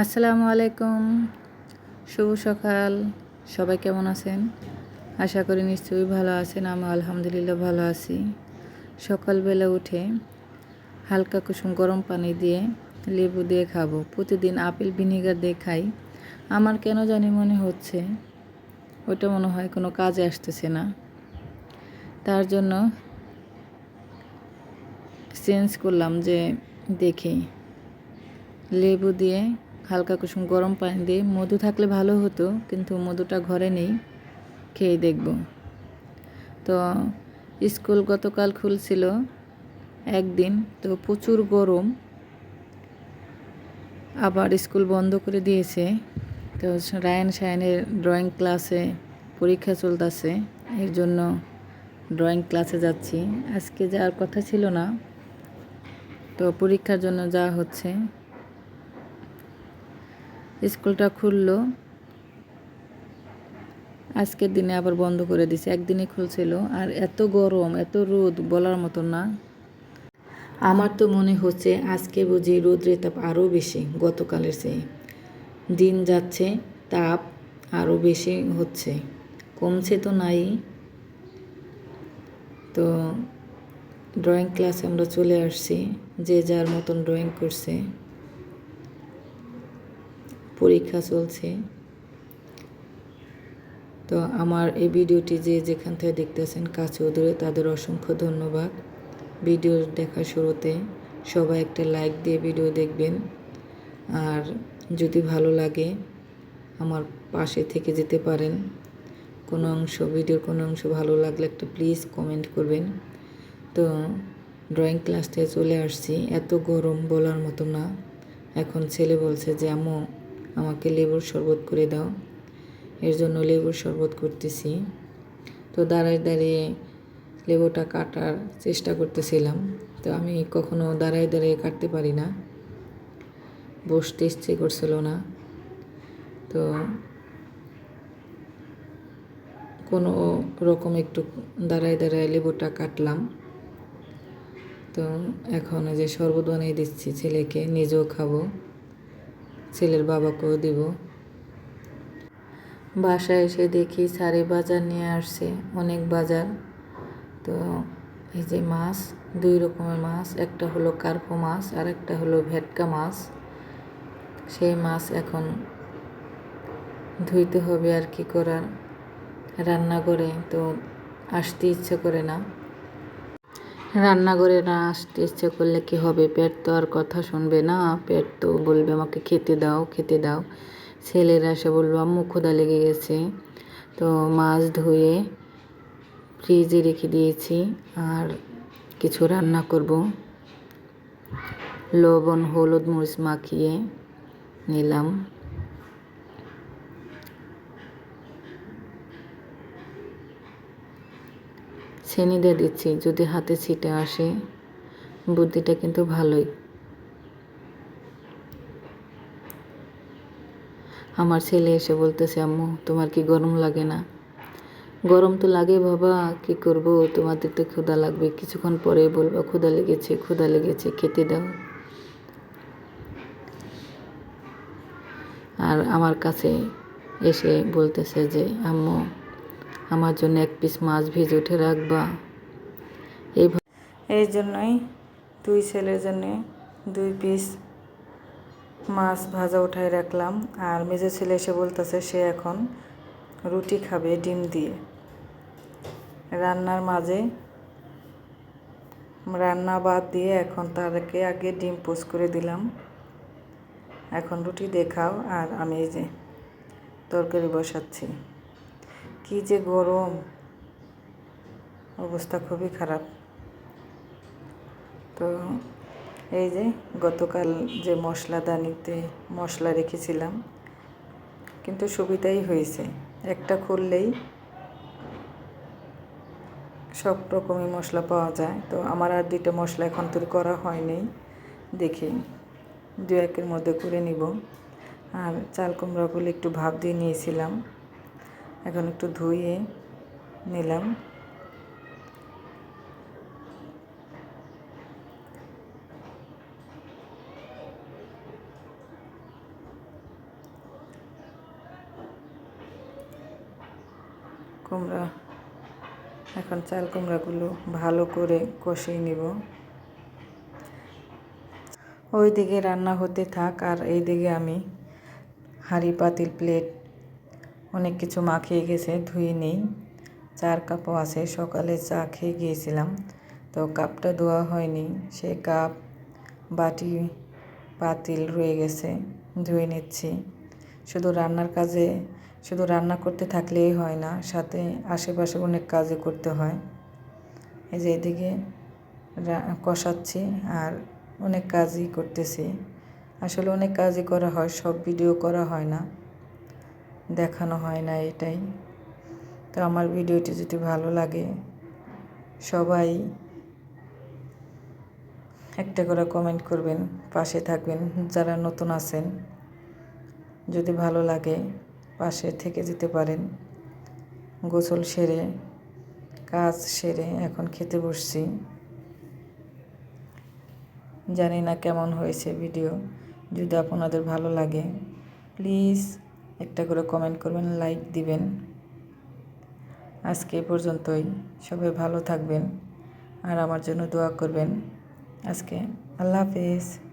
আসসালামু আলাইকুম। শুভ সকাল। সবাই কেমন আছেন? আশা করি নিশ্চয়ই ভালো আছেন। আমি আলহামদুলিল্লাহ ভালো আছি। সকালবেলা উঠে হালকা কুসুম গরম পানি দিয়ে লেবু দিয়ে খাব। প্রতিদিন আপেল ভিনেগার দিয়ে খাই। আমার কেন জানি মনে হচ্ছে, ওটা মনে হয় কোনো কাজে আসতেছে না। তার জন্য চেঞ্জ করলাম যে দেখি, লেবু দিয়ে হালকা কুসুম গরম পানি দিয়ে মধু থাকলে ভালো হতো, কিন্তু মধুটা ঘরে নেই খেয়ে দেখব। তো স্কুল গতকাল খুলছিল একদিন, তো প্রচুর গরম, আবার স্কুল বন্ধ করে দিয়েছে। তো রায়ন সায়নের ড্রয়িং ক্লাসে পরীক্ষা চলতেছে, এর জন্য ড্রয়িং ক্লাসে যাচ্ছি। আজকে যাওয়ার কথা ছিল না, তো পরীক্ষার জন্য যা হচ্ছে। স্কুলটা খুললো। আজকের দিনে আবার বন্ধ করে দিছে। একদিনই খুলছিল। আর এত গরম, এত রোদ বলার মতো না। আমার তো মনে হচ্ছে আজকে বুঝি রোদ্রের তাপ আরও বেশি গতকালের চেয়ে। দিন যাচ্ছে, তাপ আরও বেশি হচ্ছে। কমছে তো নাই। তো ড্রয়িং ক্লাসে আমরা চলে আসছি। যে যার মতন ড্রয়িং করছে। পরীক্ষা চলছে। তো আমার এই ভিডিওটি যে যেখান থেকে দেখতেছেন কাছে দূরে তাদের অসংখ্য ধন্যবাদ। ভিডিও দেখার শুরুতে সবাই একটা লাইক দিয়ে ভিডিও দেখবেন। আর যদি ভালো লাগে আমার পাশে থেকে যেতে পারেন। কোনো অংশ, ভিডিওর কোনো অংশ ভালো লাগলে একটা প্লিজ কমেন্ট করবেন। তো ড্রয়িং ক্লাস থেকে চলে আসছি। এত গরম বলার মতো না। এখন ছেলে বলছে যে, আম্মু আমাকে লেবুর শরবত করে দাও। এর জন্য লেবুর শরবত করতেছি। তো দাঁড়ায় দাঁড়িয়ে লেবুটা কাটার চেষ্টা করতেছিলাম। তো আমি কখনো দাঁড়ায় দাঁড়িয়ে কাটতে পারি না। বসতে ইচ্ছে করছিল না। তো কোনো রকম একটু দাঁড়ায় দাঁড়ায় লেবুটা কাটলাম। তো এখন যে শরবত বানিয়ে দিচ্ছি ছেলেকে, নিজেও খাব। ছেলের বাবাকেও দিব। বাসায় এসে দেখি সারি বাজার নিয়ে আসছে, অনেক বাজার। তো এই যে মাছ, দুই রকমের মাছ, একটা হলো কার্পো মাছ আর একটা হলো ভেটকা মাছ। সেই মাছ এখন ধুইতে হবে আর কি করার। রান্না করে তো আসতে ইচ্ছে করে না। রান্নাঘরে না আসতে ইচ্ছে করলে কি হবে? পেট তো আর কথা শুনবে না। পেট তো বলবে আমাকে, খেতে দাও খেতে দাও। ছেলেরা এসে বলব আম্মু ক্ষুদা লেগে গেছে। তো মাছ ধুয়ে ফ্রিজে রেখে দিয়েছি। আর কিছু রান্না করব। লবণ, হলুদ, মরিচ মাখিয়ে নিলাম। ছেনি দিয়ে দিচ্ছি, যদি হাতে ছিটে আসে। বুদ্ধিটা কিন্তু ভালোই। আমার ছেলে এসে বলতেছে, আম্মু, তোমার কি গরম লাগে না? গরম তো লাগে বাবা, কি করব? তোমাদের তো ক্ষুদা লাগবে। কিছুক্ষণ পরে বলবা ক্ষুদা লেগেছে ক্ষুদা লেগেছে, খেতে দাও। আর আমার কাছে এসে বলতেছে যে, আম্মু আমার জন্য এক পিস মাছ ভেজে উঠে রাখবা। এই এই জন্যই দুই ছেলের জন্যে দুই পিস মাছ ভাজা উঠাই রাখলাম। আর মেজো ছেলে এসে বলতেছে, সে এখন রুটি খাবে ডিম দিয়ে। রান্নার মাঝে রান্না বাদ দিয়ে এখন তাদেরকে আগে ডিম পোস্ট করে দিলাম। এখন রুটি দেখাও, আর আমি এই যে তরকারি বসাচ্ছি। কি যে গরম। অবস্থা খুবই খারাপ। তো এই যে গতকাল যে মশলাদানিতে মশলা রেখেছিলাম, কিন্তু সুবিধাই হয়েছে। একটা খুললেই সব রকমই মশলা পাওয়া যায়। তো আমার আর দুইটা মশলা এখন তৈরি করা হয়নি দেখি দু একের মধ্যে করে নিব। আর চাল কুমড়াগুলো একটু ভাব দিয়ে নিয়েছিলাম। এখন একটু ধুয়ে নিলাম। কুমড়া, এখন চাল কুমড়াগুলো ভালো করে কষিয়ে নিব। ওই দিকে রান্না হতে থাক, আর এই দিকে আমি হাঁড়ি, পাতিল, প্লেট অনেক কিছু মাখিয়ে গেছে, ধুয়ে নেই। চার কাপও আছে, সকালে চা খেয়ে গিয়েছিলাম। তো কাপটা ধোয়া হয়নি, সে কাপ, বাটি, পাতিল রয়ে গেছে, ধুয়ে নিচ্ছি। শুধু রান্নার কাজে, শুধু রান্না করতে থাকলেই হয় না, সাথে আশেপাশে অনেক কাজে করতে হয়। এই যে এদিকে কষাচ্ছি আর অনেক কাজই করতেছি। আসলে অনেক কাজই করা হয়, সব ভিডিও করা হয় না। দেখানো হয় না এটাই। তো আমার ভিডিওটি যদি ভালো লাগে, সবাই একটা করে কমেন্ট করবেন, পাশে থাকবেন, যারা নতুন আছেন। যদি ভালো লাগে, পাশে থেকে যেতে পারেন। গোসল সেরে, কাজ সেরে এখন খেতে বসছি। জানি না কেমন হয়েছে ভিডিও যদি আপনাদের ভালো লাগে প্লিজ একটা করে কমেন্ট করবেন লাইক দিবেন। আজকে পর্যন্তই। সবাই ভালো থাকবেন আর আমার জন্য দোয়া করবেন। আজকে আল্লাহ হাফেজ।